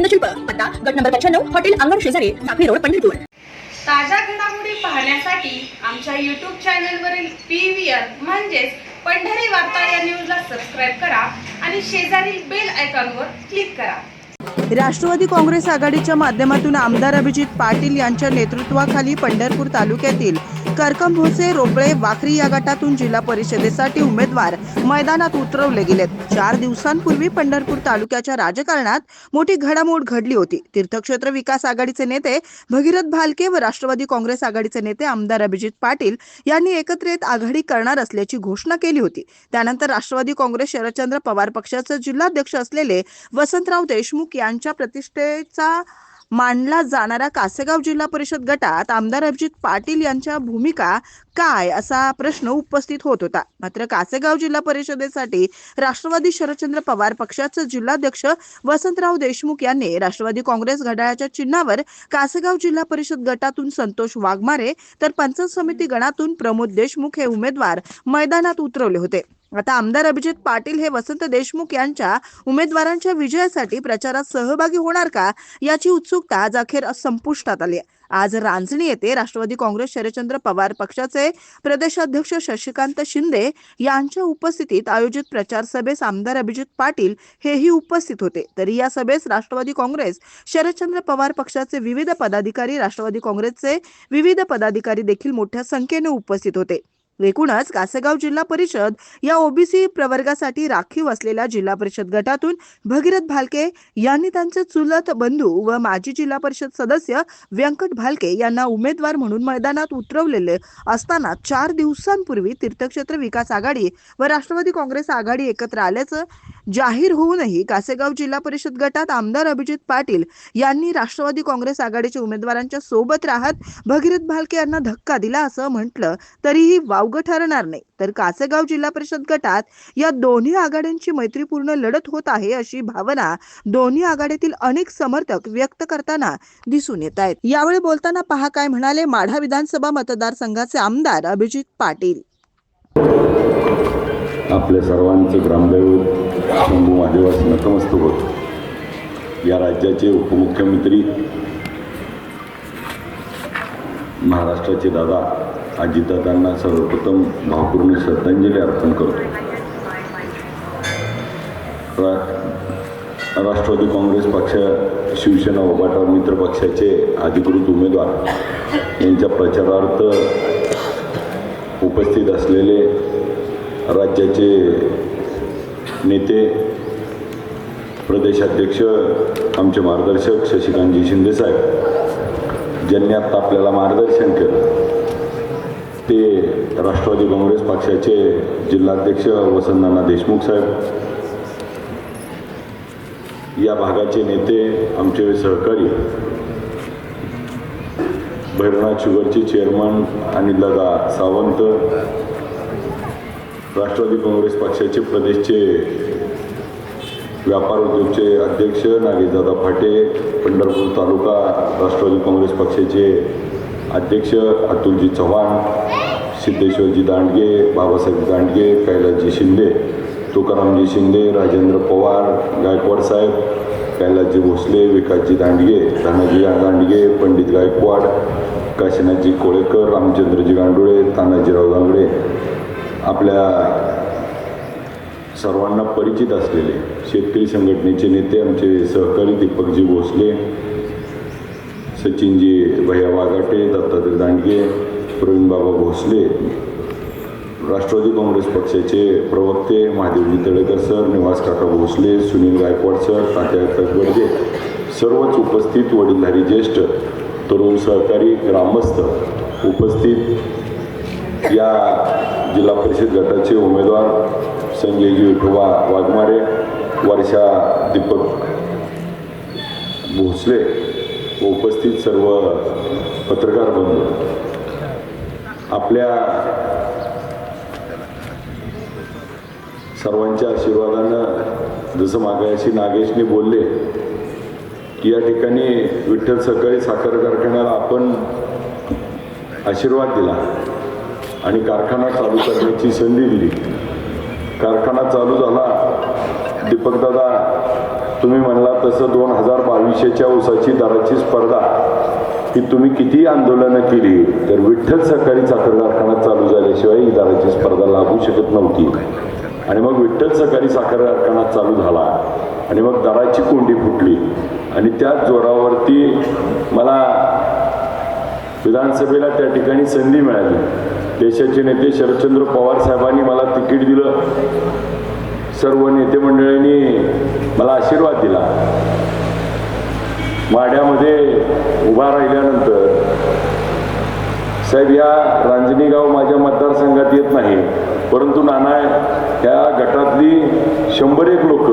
गोविंद शिल्प पत्ता गट नंबर पंच्याण्णव हॉटेल अंगण शेजारी साखळी रोड पंढरपूर. ताज्या घडामोडी पाहण्यासाठी आमच्या यूट्यूब चॅनलवरील पी व्ही आर म्हणजेच पंढरी वार्ता या न्यूजला सबस्क्राईब करा आणि शेजारील बेल आयकॉनवर क्लिक करा. राष्ट्रवादी काँग्रेस आघाडीच्या माध्यमातून आमदार अभिजित पाटील यांच्या नेतृत्वाखाली पंढरपूर तालुक्यातील करकम भोसे रोपळे वाखरी या गटातून जिल्हा परिषदेसाठी उमेदवार मैदानात उतरवले गेलेत. चार दिवसांपूर्वी पंढरपूर तालुक्याच्या राजकारणात मोठी घडामोड घडली होती. तीर्थक्षेत्र विकास आघाडीचे नेते भगीरथ भालके व राष्ट्रवादी काँग्रेस आघाडीचे नेते आमदार अभिजित पाटील यांनी एकत्रित आघाडी करणार असल्याची घोषणा केली होती. त्यानंतर राष्ट्रवादी काँग्रेस शरदचंद्र पवार पक्षाचे जिल्हाध्यक्ष असलेले वसंतराव देशमुख यांच्या प्रतिष्ठेचा मानला जाणारा कासेगाव जिल्हा परिषद गटात आमदार अभिजित पाटील यांच्या भूमिका काय असा प्रश्न उपस्थित होत होता. मात्र कासेगाव जिल्हा परिषदेसाठी राष्ट्रवादी शरदचंद्र पवार पक्षाचे जिल्हाध्यक्ष वसंतराव देशमुख यांनी राष्ट्रवादी काँग्रेस घड्याळाच्या चिन्हावर कासेगाव जिल्हा परिषद गटातून संतोष वाघमारे तर पंचायत समिती गणातून प्रमोद देशमुख हे उमेदवार मैदानात उतरवले होते. आता आमदार अभिजित पाटील हे वसंत देशमुख यांच्या उमेदवारांच्या विजयासाठी प्रचारात सहभागी होणार का याची उत्सुकता आज अखेर संपुष्टात आली आहे. आज रांजणी येथे राष्ट्रवादी काँग्रेस शरदचंद्र पवार पक्षाचे प्रदेशाध्यक्ष शशिकांत शिंदे यांच्या उपस्थितीत आयोजित प्रचार सभेस आमदार अभिजित पाटील हेही उपस्थित होते तरी या सभेस राष्ट्रवादी काँग्रेस शरदचंद्र पवार पक्षाचे विविध पदाधिकारी राष्ट्रवादी काँग्रेसचे विविध पदाधिकारी देखील मोठ्या संख्येने उपस्थित होते एकूणच कासेगाव जिल्हा परिषद या ओबीसी प्रवर्गासाठी राखीव असलेल्या जिल्हा परिषद गटातून भगीरथ भालके यांनी त्यांचे चुलत बंधू व माजी जिल्हा परिषद सदस्य व्यंकट भालके यांना उमेदवार म्हणून मैदानात उतरवलेले असताना चार दिवसांपूर्वी तीर्थक्षेत्र विकास आघाडी व राष्ट्रवादी काँग्रेस आघाडी एकत्र आल्याचं जाहीर होऊनही कासेगाव जिल्हा परिषद गटात आमदार अभिजित पाटील यांनी राष्ट्रवादी काँग्रेस आघाडीच्या उमेदवारांच्या सोबत राहत भगीरथ भालके यांना धक्का दिला असं म्हटलं तरीही वावगं ठरणार नाही. तर कासेगाव जिल्हा परिषद गटात या दोन्ही आघाड्यांची मैत्रीपूर्ण लढत होत आहे अशी भावना दोन्ही आघाडीतील अनेक समर्थक व्यक्त करताना दिसून येत आहेत. यावेळी बोलताना पहा काय म्हणाले माढा विधानसभा मतदारसंघाचे आमदार अभिजित पाटील. आपल्या सर्वांचे ग्रामदैवत शंभू महादेवास नतमस्तक होत या राज्याचे उपमुख्यमंत्री महाराष्ट्राचे दादा अजितदादांना सर्वप्रथम भावपूर्ण श्रद्धांजली अर्पण करतो. रा राष्ट्रवादी काँग्रेस पक्ष शिवसेना उभाटा मित्र पक्षाचे अधिकृत उमेदवार यांच्या प्रचारार्थ उपस्थित असलेले राज्याचे नेते प्रदेशाध्यक्ष आमचे मार्गदर्शक शशिकांतजी शिंदेसाहेब ज्यांनी आत्ता आपल्याला मार्गदर्शन केलं ते राष्ट्रवादी काँग्रेस पक्षाचे जिल्हाध्यक्ष वसंतनाना देशमुख साहेब या भागाचे नेते आमचे सहकारी भैरवनाथ शुगरचे चेअरमन अनिल दादा सावंत राष्ट्रवादी काँग्रेस पक्षाचे प्रदेशचे व्यापार उद्योगचे अध्यक्ष नागेशदादा फाटे पंढरपूर तालुका राष्ट्रवादी काँग्रेस पक्षाचे अध्यक्ष अतुलजी चव्हाण सिद्धेश्वरजी दांडगे बाबासाहेब दांडगे कैलासजी शिंदे तुकारामजी शिंदे राजेंद्र पवार गायकवाड साहेब कैलासजी भोसले विकासजी दांडगे धनाजी दांडगे पंडित गायकवाड काशीनाथजी कोळेकर रामचंद्रजी गांडुळे तानाजीराव गांगडे आपल्या सर्वांना परिचित असलेले शेतकरी संघटनेचे नेते आमचे सहकारी दीपकजी भोसले सचिनजी भैया वाघाटे दत्तात्रय दांडगे प्रवीणबाबा भोसले राष्ट्रवादी काँग्रेस पक्षाचे प्रवक्ते महादेवजी तळेकर सर निवास काका भोसले सुनील गायकवाड सर तात्या तटवर्गे सर्वच उपस्थित वडीलधारी ज्येष्ठ तरुण सहकारी ग्रामस्थ उपस्थित या जिल्हा परिषद गटाचे उमेदवार संजयजी विठोबा वाघमारे वर्षा दीपक भोसले व उपस्थित सर्व पत्रकार बंधू आपल्या सर्वांच्या आशीर्वादानं जसं मागायशी नागेशने बोलले की या ठिकाणी विठ्ठल सकाळी साखर कारखान्याला आपण आशीर्वाद दिला. आणि कारखाना चालू करण्याची संधी दिली. कारखाना चालू झाला. दीपकदादा तुम्ही म्हणला तसं दोन हजार बावीसच्या ऊसाची दराची स्पर्धा. ही तुम्ही किती आंदोलनं केली? तर विठ्ठल सहकारी साखर कारखाना चालू झाल्याशिवाय ही दराची स्पर्धा लागू शकत नव्हती. आणि मग विठ्ठल सहकारी साखर कारखाना चालू झाला. आणि मग दराची कोंडी फुटली. आणि त्याच जोरावरती मला विधानसभेला त्या ठिकाणी संधी मिळाली. देशाचे नेते शरदचंद्र पवार साहेबांनी मला तिकीट दिलं. सर्व नेते मंडळींनी मला आशीर्वाद दिला. माड्यामध्ये उभा राहिल्यानंतर साहेब या रांजणी गाव माझ्या मतदारसंघात येत नाही. परंतु नाना या गटातली शंभर एक लोक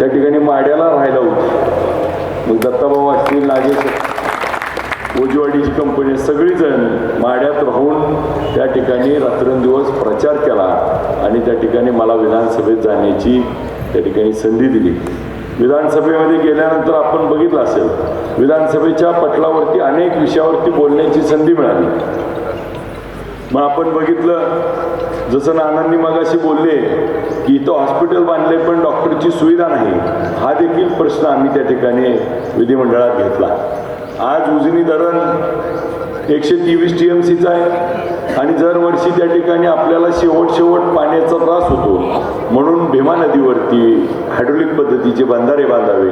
त्या ठिकाणी माड्याला राहायला होती. मग दत्ताभाऊ असतील नागेश उजवाडीची कंपनी सगळीजण माड्यात राहून त्या ठिकाणी रात्रंदिवस प्रचार केला आणि त्या ठिकाणी मला विधानसभेत जाण्याची त्या ठिकाणी संधी दिली. विधानसभेमध्ये गेल्यानंतर आपण बघितलं असेल विधानसभेच्या पटलावरती अनेक विषयावरती बोलण्याची संधी मिळाली. मग आपण बघितलं जसं नानांनी मगाशी बोलले की इथं हॉस्पिटल बांधले पण डॉक्टरची सुविधा नाही. हा देखील प्रश्न आम्ही त्या ठिकाणी विधिमंडळात घेतला. आज उजनी धरण एकशे तेवीस टी एम सीचं आहे. आणि दरवर्षी त्या ठिकाणी आपल्याला शेवट शेवट पाण्याचा त्रास होतो. म्हणून भीमा नदीवरती हायड्रोलिक पद्धतीचे बंधारे बांधावे.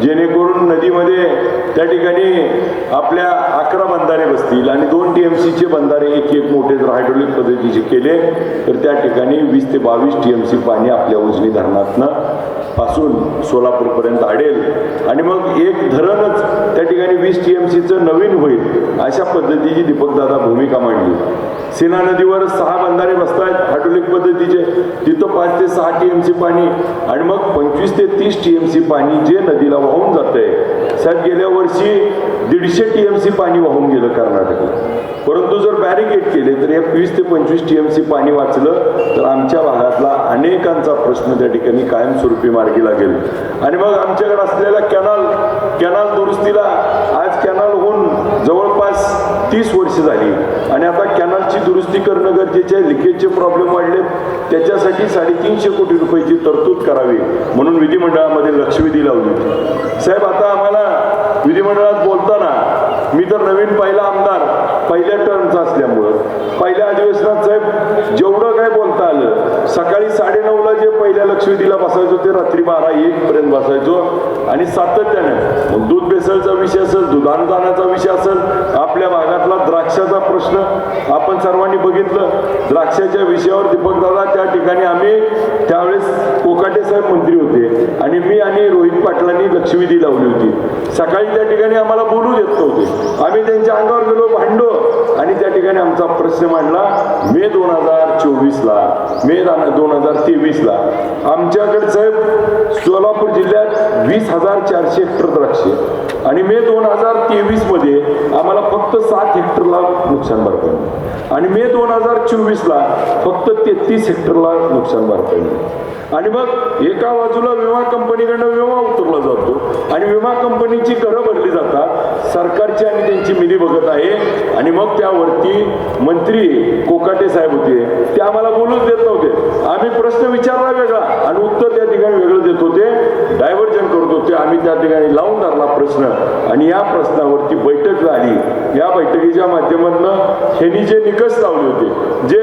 जेणेकरून नदीमध्ये त्या ठिकाणी आपल्या अकरा बंधारे बसतील आणि दोन टी एम सीचे बंधारे एक एक मोठे जर हायड्रोलिक पद्धतीचे केले तर त्या ठिकाणी वीस ते बावीस टी एम सी पाणी आपल्या उजनी धरणातनं पासून सोलापूरपर्यंत आडेल आणि मग एक धरणच त्या ठिकाणी वीस टी एम सीचं नवीन होईल अशा पद्धतीची दीपकदादा भूमिका मांडली. सीना नदीवर सहा बंधारे बसत आहेत हायड्रोलिक पद्धतीचे. तिथं पाच ते सहा टी एम सी पाणी आणि मग पंचवीस ते तीस टी एम सी पाणी जे नदीला वाहून जातंय. साहेब गेल्या वर्षी दीडशे टी एम सी पाणी वाहून गेलं कर्नाटकला. परंतु जर बॅरिकेड केले तर एक वीस ते पंचवीस टी एम सी पाणी वाचलं तर आमच्या भागातला अनेकांचा प्रश्न त्या ठिकाणी कायमस्वरूपी मार्गी लागेल. आणि मग आमच्याकडे असलेला कॅनल कॅनल दुरुस्तीला जवळपास तीस वर्ष झाली. आणि आता कॅनलची दुरुस्ती करणं गरजेचे आहे. लिकेजचे प्रॉब्लेम वाढले. त्याच्यासाठी साडेतीनशे कोटी रुपयाची तरतूद करावी. म्हणून विधिमंडळामध्ये लक्षवेधी लावली साहेब आता आम्हाला विधिमंडळात बोलताना मी तर नवीन पहिला आमदार. पहिल्या टर्मचा असल्यामुळं पहिल्या अधिवेशनात साहेब जेवढं काय बोलता आलं सकाळी साडेनऊला जे पहिल्या लक्षवेधीला बसायचो ते रात्री बारा एक पर्यंत बसायचो. आणि सातत्याने मग दूध भेसळचा विषय असेल दुधानदानाचा विषय असेल आपल्या भागातला द्राक्षाचा प्रश्न आपण सर्वांनी बघितलं. द्राक्षाच्या विषयावर दीपकदादा त्या ठिकाणी आम्ही त्यावेळेस कोकाटे साहेब मंत्री होते. आणि मी आणि रोहित पाटलांनी लक्षवेधी लावली होती. सकाळी त्या ठिकाणी आम्हाला बोलू देत नव्हते. आम्ही त्यांच्या अंगावर गेलो भांडो. आणि त्या ठिकाणी आमचा प्रश्न मांडला मे दोन हजार चोवीसला मे दोन हजार तेवीसला आमच्याकडे साहेब सोलापूर जिल्ह्यात वीस हजार चारशे हेक्टर द्राक्षे आणि मे दोन हजार तेवीसमध्ये आम्हाला फक्त सात हेक्टरला नुकसान भरपाई आणि मे दोन हजार चोवीसला फक्त तेहतीस हेक्टरला नुकसान भरपाई येईल आणि मग एका बाजूला विमा कंपनीकडनं विमा उतरला जातो आणि विमा कंपनीची घरं भरली जातात सरकारची आणि त्यांची मिली बघत आहे. आणि मग त्यावरती मंत्री कोकाटे साहेब होते ते आम्हाला बोलूच देत नव्हते. आम्ही प्रश्न विचारला वेगळा आणि उत्तर त्या ठिकाणी वेगळं देत होते डायव्हर्जन करत होते आम्ही त्या ठिकाणी लावून धरला प्रश्न. आणि या प्रश्नावरती बैठक झाली. या बैठकीच्या माध्यमातून ह्यांनी जे निकष लावले होते जे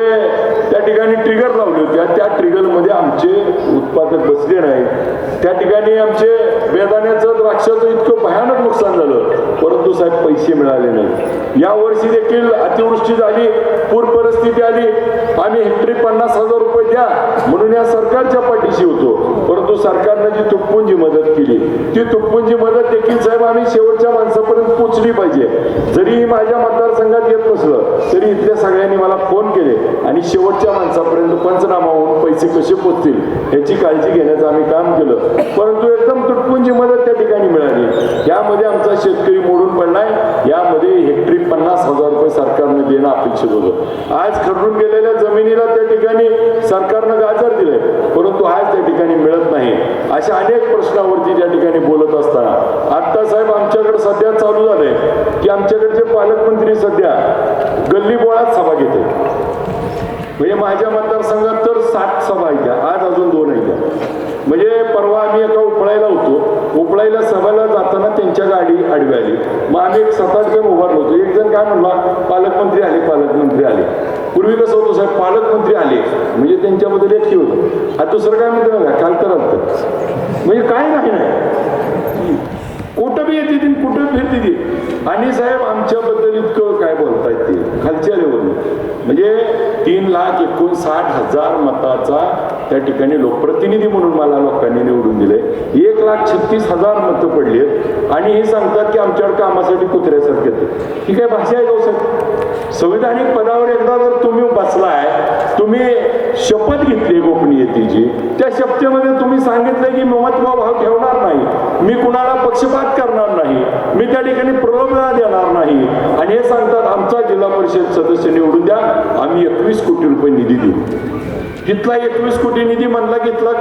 त्या ठिकाणी ट्रिगर लावले होते आणि त्या ट्रिगरमध्ये आमचे उत्पादक बसले नाही त्या ठिकाणी आमचे बेदाण्याचं द्राक्षाचं इतकं भयानक नुकसान झालं. परंतु साहेब पैसे मिळाले नाही या वर्षी देखील अतिवृष्टी झाली पूर परिस्थिती आली. आम्ही हेक्टरी पन्नास हजार रुपये द्या म्हणून या सरकारच्या पाठीशी होतो. परंतु सरकारनं जी तुटपुंजी मदत केली ती तुटपुंजी मदत देखील साहेब आम्ही शेवटच्या माणसापर्यंत पोचली पाहिजे. जरी माझ्या मतदारसंघात येत नसलं तरी इथल्या सगळ्यांनी मला फोन केले आणि शेवटच्या माणसापर्यंत पंचनामा होऊन पैसे कसे पोचतील याची काळजी घेण्याचं आम्ही काम केलं. परंतु एकदम तुटपुंजी मदत त्या ठिकाणी मिळाली. यामध्ये आमचा शेतकरी मोडून पडलाय यामध्ये हेक्टरी पन्नास हजार रुपये सरकारने देणं अपेक्षित होतं. आज खरडून गेलेल्या जमिनीला त्या ठिकाणी सरकारनं गाजर दिलंय परंतु आज त्या ठिकाणी मिळत नाही. अशा अनेक प्रश्नावरती त्या ठिकाणी बोलत असताना आता साहेब आमच्याकडे सध्या चालू झालंय की आमच्याकडचे पालकमंत्री सध्या गल्ली बोळात सभा घेते म्हणजे माझ्या मतदारसंघात तर सात सभा ऐक्या आज अजून दोन ऐक्या म्हणजे परवा आम्ही एका उपळायला होतो. उपळायला सभेला जाताना त्यांच्या गाडी आडवी आली. मग आम्ही एक सात आठ जण उभारलो होतो. एक जण काय म्हणला पालकमंत्री आले पालकमंत्री आले. पूर्वी कसं होतं साहेब पालकमंत्री आले. म्हणजे त्यांच्याबद्दल एक हे होतं. आता दुसरं काय म्हणतो बघा काल तर म्हणजे काय नाही नाही. कुठं बी येते ती कुठं फिरते ती. आणि साहेब आमच्याबद्दल इतकं काय बोलतायत ते खालच्या लेवलला म्हणजे तीन लाख एकोणसाठ हजार मताचा त्या ठिकाणी लोकप्रतिनिधी म्हणून मला लोकांनी निवडून दिले. हे लाख छत्तीस हजार मतं पडली आहेत. आणि हे सांगतात की आमच्याकडे कामासाठी कुत्र्यासारखे ही काय भाषा आहे गौसाहेब संविधानिक पदावर एकदा जर तुम्ही बसलाय तुम्ही शपथ घेतली गोपनीयतेची. त्या शपथेमध्ये तुम्ही सांगितलं की महत्त्व भाव ठेवणार नाही. मी कुणाला पक्षपात करणार नाही. मी त्या ठिकाणी प्रलोभना देणार नाही. आणि हे सांगतात आमचा जिल्हा परिषद सदस्य निवडून द्या. आम्ही एकवीस कोटी रुपये निधी देऊ. इथला एकवीस कोटी निधी म्हणला की? इथला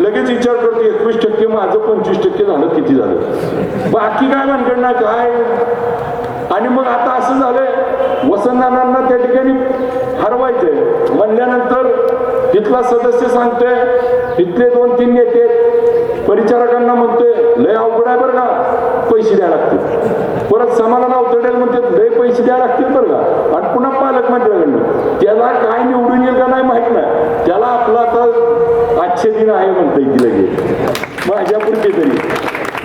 लगेच विचार करतो एकवीस टक्के माझं पंचवीस टक्के झालं किती झालं? बाकी काय भानगड काय? आणि मग आता असं झालंय वसंतनानांना त्या ठिकाणी हरवायचंय. म्हणल्यानंतर इथला सदस्य सांगतोय इथले दोन तीन नेते परिचारकांना म्हणतोय लय अवघड आहे बरं का पैसे द्यायला लागतील. परत समाधान अवतडेल म्हणते लय पैसे द्यायला लागतील बरं का. आणि पुन्हा पालकमंत्र्यांकडनं त्याला काय निवडून येईल का नाही मला आता आजचे दिन आहे म्हणता येईल लगेच. माझ्यापुरते तरी.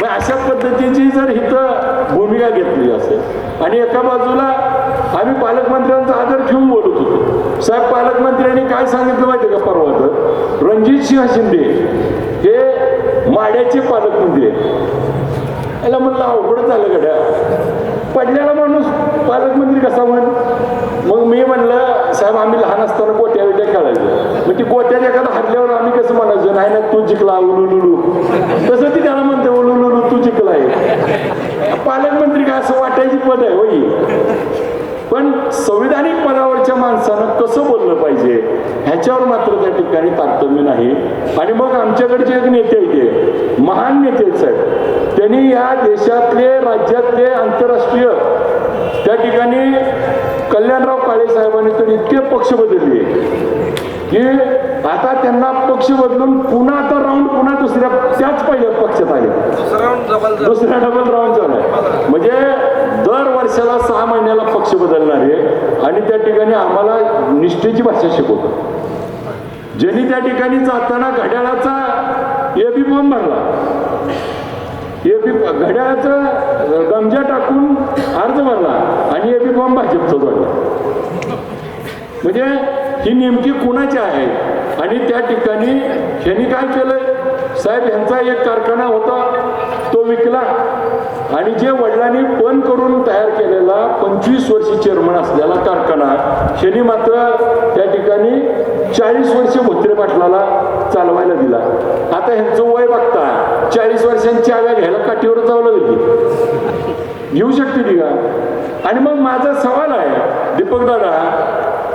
मग अशा पद्धतीची जर इथं भूमिका घेतली असेल आणि एका बाजूला आम्ही पालकमंत्र्यांचा आदर ठेवून बोलत होतो. साहेब पालकमंत्र्यांनी काय सांगितलं माहिती का परवा तर रणजित सिंह शिंदे हे माड्याचे पालकमंत्री आहेत. याला म्हणलं अवघड झालं गड्या. पडलेला माणूस पालकमंत्री कसा म्हण? मग मी म्हणलं साहेब आम्ही लहान असताना गोट्या बिट्या खेळायचो. मग ती गोट्यात एखादा हरल्यावर आम्ही कसं म्हणायचो नाही ना तू जिंकला उलुलुलू. तसं ती त्याला म्हणते उलुलुलू तू जिंकला आहे. पालकमंत्री काय असं वाटायची पद आहे होई पण संविधानिक पदावरच्या माणसानं कसं बोललं पाहिजे ह्याच्यावर मात्र त्या ठिकाणी तारतम्य नाही. आणि मग आमच्याकडचे एक नेते आहेत महान नेते आहेत. साहेब त्यांनी या देशातले राज्यातले आंतरराष्ट्रीय त्या ठिकाणी कल्याणराव काळे साहेबांनी तर इतके पक्ष बदलले. की आता त्यांना पक्ष बदलून पुन्हा आता राऊंड पुन्हा दुसऱ्या त्याच पहिल्या पक्षात आले. दुसऱ्या डबल राऊंड झाला. म्हणजे दर वर्षाला सहा महिन्याला पक्ष बदलणार आहे. आणि त्या ठिकाणी आम्हाला निष्ठेची भाषा शिकवतात ज्यांनी त्या ठिकाणी जाताना घड्याळाचा एबी बॉम्ब भरला एबी घड्याळाचा गमजा टाकून अर्ज भरला आणि एबी बॉम्ब भाजपचा जोडला म्हणजे ही नेमकी कुणाची आहे? आणि त्या ठिकाणी ह्यांनी काय केलंय? साहेब ह्यांचा एक कारखाना होता तो विकला. आणि जे वडिलांनी पण करून तयार केलेला पंचवीस वर्षी चेअरमन असलेला कारखाना ह्यांनी मात्र त्या ठिकाणी चाळीस वर्ष भोत्रे पाटलाला चालवायला दिला. आता ह्यांचं वय बघता चाळीस वर्षांची आव्या घ्यायला काठीवर जावं लागेल. घेऊ शकते ती का आणि मग माझा सवाल आहे दीपक दादा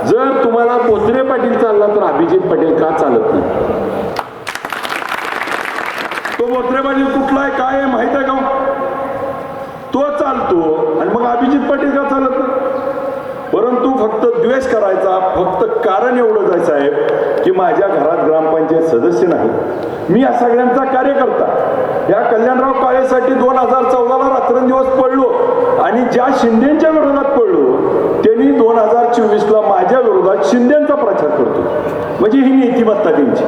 जर तुम्हाला पोत्रे पाटील चालला तर अभिजित पटेल का चालत नाही? तो पोत्रे पाटील कुठला आहे काय आहे माहीत आहे का? तो चालतो आणि मग अभिजित पाटील का चालत नाही? परंतु फक्त द्वेष करायचा फक्त कारण एवढंच आहे साहेब की माझ्या घरात ग्रामपंचायत सदस्य नाही मी या सगळ्यांचा कार्यकर्ता. या कल्याणराव काळेसाठी दोन हजार चौदाला रात्रंदिवस पडलो आणि ज्या शिंदेच्या विरोधात पडलो त्यांनी दोन हजार चोवीसला माझ्या विरोधात शिंदेचा प्रचार करतो. म्हणजे ही नीतिमत्ता त्यांची.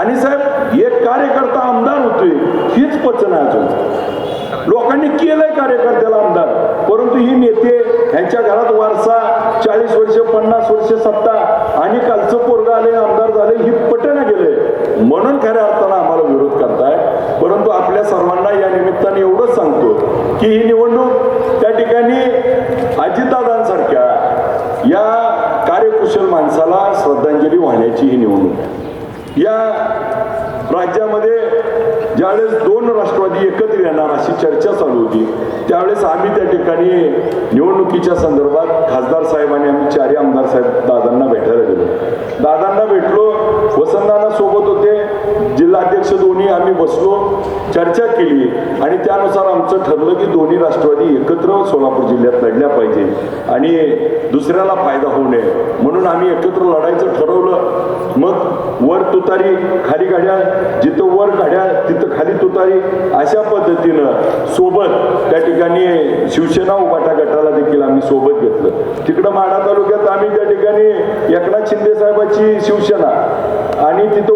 आणि साहेब एक कार्यकर्ता आमदार होतोय हीच पचन आहे अजून. लोकांनी केलंय कार्यकर्त्याला आमदार परंतु ही नेते ह्यांच्या घरात वारसा चाळीस वर्ष पन्नास वर्ष सत्ता आणि कालचं पोरगा आले आमदार झाले ही पटना गेले. म्हणून खऱ्या अर्थानं आम्हाला विरोध करताय. परंतु आपल्या सर्वांना या निमित्ताने एवढंच सांगतो की ही निवडणूक त्या ठिकाणी अजितदादांसारख्या या कार्यकुशल माणसाला श्रद्धांजली वाहण्याची ही निवडणूक आहे. या राज्यामध्ये ज्यावेळेस दोन राष्ट्रवादी एकत्र येणार अशी चर्चा चालू होती त्यावेळेस आम्ही त्या ठिकाणी निवडणुकीच्या संदर्भात खासदार साहेब आणि आम्ही चारही आमदार साहेब दादांना भेटायला गेलो. दादांना भेटलो वसंतांना सोबत होते जिल्हाध्यक्ष आम्ही बसलो चर्चा केली आणि त्यानुसार आमचं ठरलं की दोन्ही राष्ट्रवादी एकत्र सोलापूर जिल्ह्यात लढल्या पाहिजे आणि दुसऱ्याला फायदा होऊ नये. म्हणून आम्ही एकत्र लढायचं ठरवलं. मग वर तुतारी खाली गाड्या जिथं वर गाड्या तिथं खाली तुतारी. अशा पद्धतीनं सोबत त्या ठिकाणी शिवसेना उभाटा गटाला देखील आम्ही सोबत घेतलं. तिकडं माढा तालुक्यात आम्ही त्या ठिकाणी एकनाथ शिंदे साहेबाची शिवसेना आणि तिथं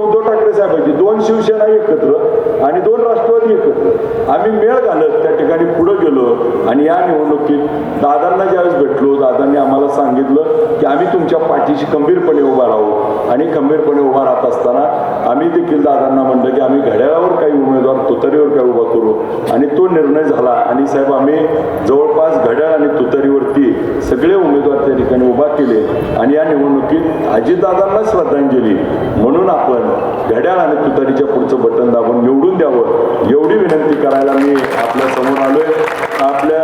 साहेबांची दोन शिवसेना एकत्र आणि दोन राष्ट्रवादी एकत्र. आम्ही मेळ घालत त्या ठिकाणी पुढे गेलो आणि या निवडणुकीत दादांना ज्यावेळेस भेटलो दादांनी आम्हाला सांगितलं की आम्ही तुमच्या पाठीशी खंबीरपणे उभा राहू. आणि खंबीरपणे उभा राहत असताना आम्ही देखील दादांना म्हणलं की आम्ही घड्याळावर काही उमेदवार तुतारीवर काही उभा करू. आणि तो निर्णय झाला. आणि साहेब आम्ही जवळपास घड्याळ आणि तुतारीवरती सगळे उमेदवार त्या ठिकाणी उभा केले. आणि या निवडणुकीत अजितदादांना श्रद्धांजली म्हणून आपण घड्याळ आणि तुतारीच्या पुढचं बटन दाबून निवडून द्यावं. एवढी विनंती करायला मी आपल्यासमोर आलोय. आपल्या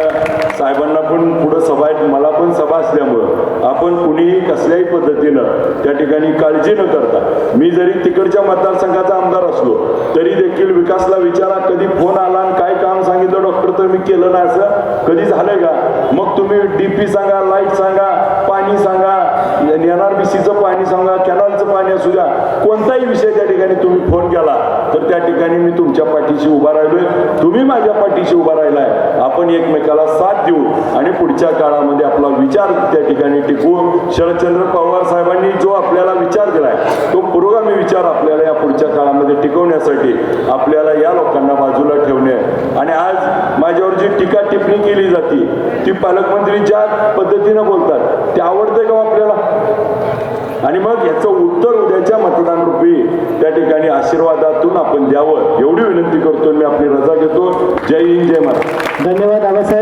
साहेबांना पण पुढं सभा आहेत. मला पण सभा असल्यामुळं आपण कुणीही कसल्याही पद्धतीनं त्या ठिकाणी काळजी न करता मी जरी तिकडच्या मतदारसंघाचा आमदार असलो तरी देखील विकासला विचारा कधी फोन आला आणि काय काम सांगितलं डॉक्टर तर मी केलं नाही असं. कधी झालंय का? मग तुम्ही डीपी सांगा लाइट सांगा पाणी सांगा एनआरबीसीचं पाणी सांगा कॅनलचं पाणी असू द्या. कोणताही विषय त्या ठिकाणी तुम्ही फोन केला तर त्या ठिकाणी मी तुमच्या पाठीशी उभा राहिलोय. तुम्ही माझ्या पाठीशी उभा राहिलाय. आपण एकमेकाला साथ देऊ आणि पुढच्या काळामध्ये आपला विचार त्या ठिकाणी टिकवून शरदचंद्र पवार साहेबांनी जो आपल्याला विचार दिलाय तो पुरोगामी विचार आपल्याला या पुढच्या काळामध्ये टिकवण्यासाठी आपल्याला या लोकांना बाजूला ठेवणे आणि आज माझ्यावर जी टीका टिप्पणी केली जाते ती पालकमंत्री ज्या पद्धतीनं बोलतात ते आवडते का हो आपल्याला? आणि मग याचं उत्तर उद्याच्या मतदान रूपी त्या ठिकाणी आशीर्वादातून आपण द्यावं एवढी विनंती करतो मी आपली रजा घेतो. जय हिंद जय महाराज धन्यवाद आबासाहेब.